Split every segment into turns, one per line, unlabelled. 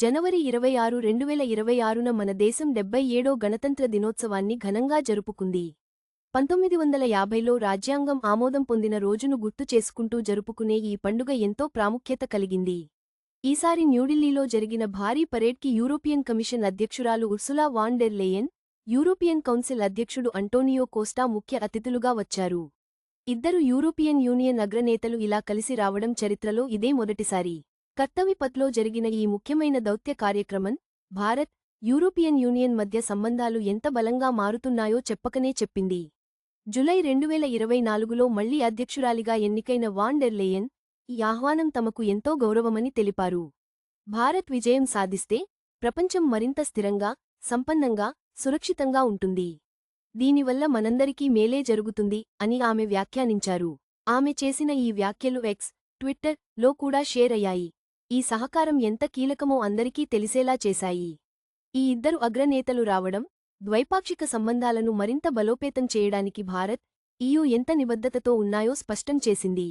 జనవరి ఇరవై ఆరు రెండు వేల ఇరవై ఆరున మన దేశం డెబ్బై ఏడో గణతంత్ర దినోత్సవాన్ని ఘనంగా జరుపుకుంది. పంతొమ్మిది వందల యాభైలో రాజ్యాంగం ఆమోదం పొందిన రోజును గుర్తు చేసుకుంటూ జరుపుకునే ఈ పండుగ ఎంతో ప్రాముఖ్యత కలిగింది. ఈసారి న్యూఢిల్లీలో జరిగిన భారీ పరేడ్కి యూరోపియన్ కమిషన్ అధ్యక్షురాలు Ursula von der Leyen European council అధ్యక్షుడు అంటోనియో కోస్టా ముఖ్య అతిథులుగా వచ్చారు. ఇద్దరు యూరోపియన్ యూనియన్ అగ్రనేతలు ఇలా కలిసి రావడం చరిత్రలో ఇదే మొదటిసారి. కర్తవిపత్లో జరిగిన ఈ ముఖ్యమైన దౌత్య కార్యక్రమం భారత్ యూరోపియన్ యూనియన్ మధ్య సంబంధాలు ఎంత బలంగా మారుతున్నాయో చెప్పకనే చెప్పింది. జులై రెండువేల ఇరవై నాలుగులో మళ్ళీ అధ్యక్షురాలిగా ఎన్నికైన వాన్ డెర్ లేయన్ ఈ ఆహ్వానం తమకు ఎంతో గౌరవమని తెలిపారు. భారత్ విజయం సాధిస్తే ప్రపంచం మరింత స్థిరంగా సంపన్నంగా సురక్షితంగా ఉంటుంది. దీనివల్ల మనందరికీ మేలే జరుగుతుంది అని ఆమె వ్యాఖ్యానించారు. ఆమె చేసిన ఈ వ్యాఖ్యలు ఎక్స్ ట్విట్టర్లో కూడా షేర్ అయ్యాయి. ఈ సహకారం ఎంత కీలకమో అందరికీ తెలిసేలా చేశాయి. ఈ ఇద్దరు అగ్రనేతలు రావడం ద్వైపాక్షిక సంబంధాలను మరింత బలోపేతం చేయడానికి భారత్ ఈయూ ఎంత నిబద్ధతతో ఉన్నాయో స్పష్టం చేసింది.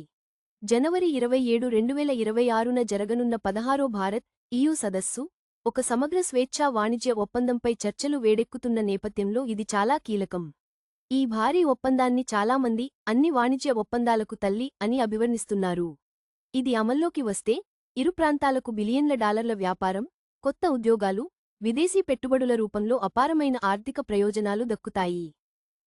జనవరి ఇరవై ఏడు రెండువేల ఇరవై ఆరున జరగనున్న పదహారో భారత్ ఈయూ సదస్సు ఒక సమగ్ర స్వేచ్ఛా వాణిజ్య ఒప్పందంపై చర్చలు వేడెక్కుతున్న నేపథ్యంలో ఇది చాలా కీలకం. ఈ భారీ ఒప్పందాన్ని చాలామంది అన్ని వాణిజ్య ఒప్పందాలకు తల్లి అని అభివర్ణిస్తున్నారు. ఇది అమల్లోకి వస్తే ఇరు ప్రాంతాలకు బిలియన్ల డాలర్ల వ్యాపారం కొత్త ఉద్యోగాలు విదేశీ పెట్టుబడుల రూపంలో అపారమైన ఆర్థిక ప్రయోజనాలు దక్కుతాయి.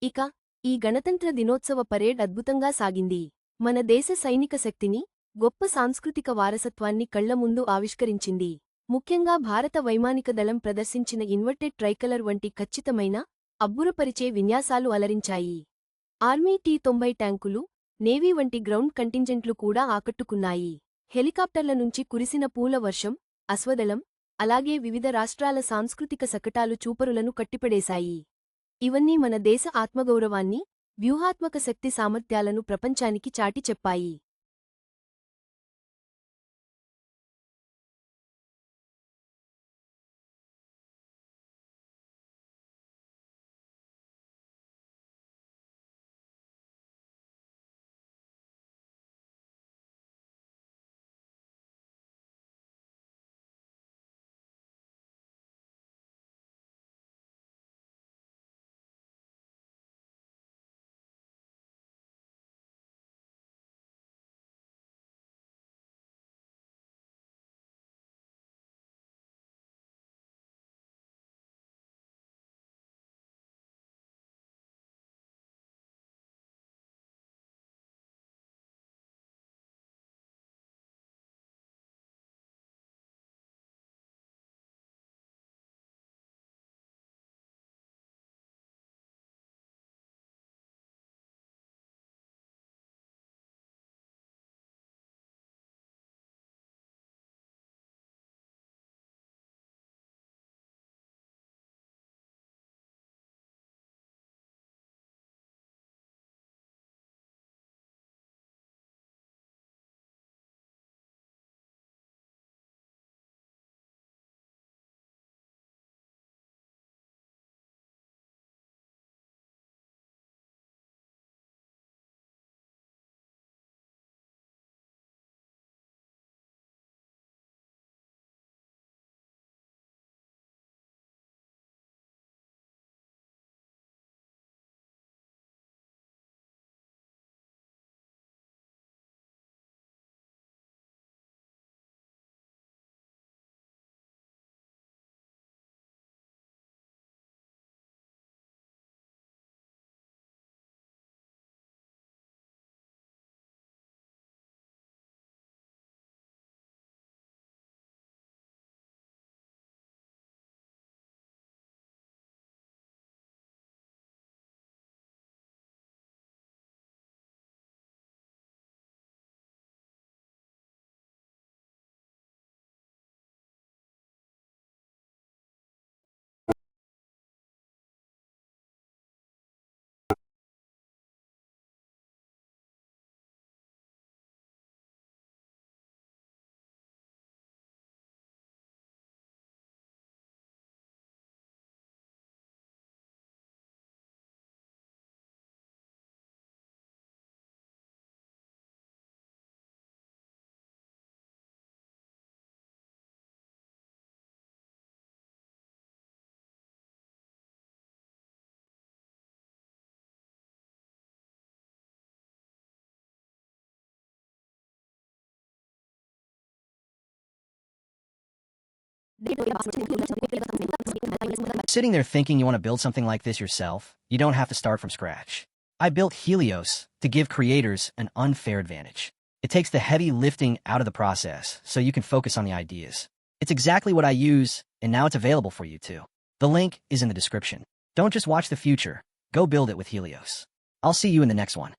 ఇక ఈ గణతంత్ర దినోత్సవ పరేడ్ అద్భుతంగా సాగింది. మన దేశ సైనిక శక్తిని గొప్ప సాంస్కృతిక వారసత్వాన్ని కళ్ళ ముందు ఆవిష్కరించింది. ముఖ్యంగా భారత వైమానిక దళం ప్రదర్శించిన ఇన్వర్టెడ్ ట్రైకలర్ వంటి ఖచ్చితమైన అబ్బురపరిచే విన్యాసాలు అలరించాయి. ఆర్మీ టీ తొంభై ట్యాంకులు నేవీ వంటి గ్రౌండ్ కంటింజెంట్లు కూడా ఆకట్టుకున్నాయి. హెలికాప్టర్ల నుంచి కురిసిన పూల వర్షం అశ్వదళం అలాగే వివిధ రాష్ట్రాల సాంస్కృతిక శకటాలు చూపరులను కట్టిపడేశాయి. ఇవన్నీ మన దేశ ఆత్మగౌరవాన్ని వ్యూహాత్మక శక్తి సామర్థ్యాలను ప్రపంచానికి చాటి చెప్పాయి.
Sitting there thinking you want to build something like this yourself, you don't have to start from scratch. I built Helios to give creators an unfair advantage. It takes the heavy lifting out of the process so you can focus on the ideas. It's exactly what I use, and now it's available for you too. The link is in the description. Don't just watch the future, go build it with Helios. I'll see you in the next one.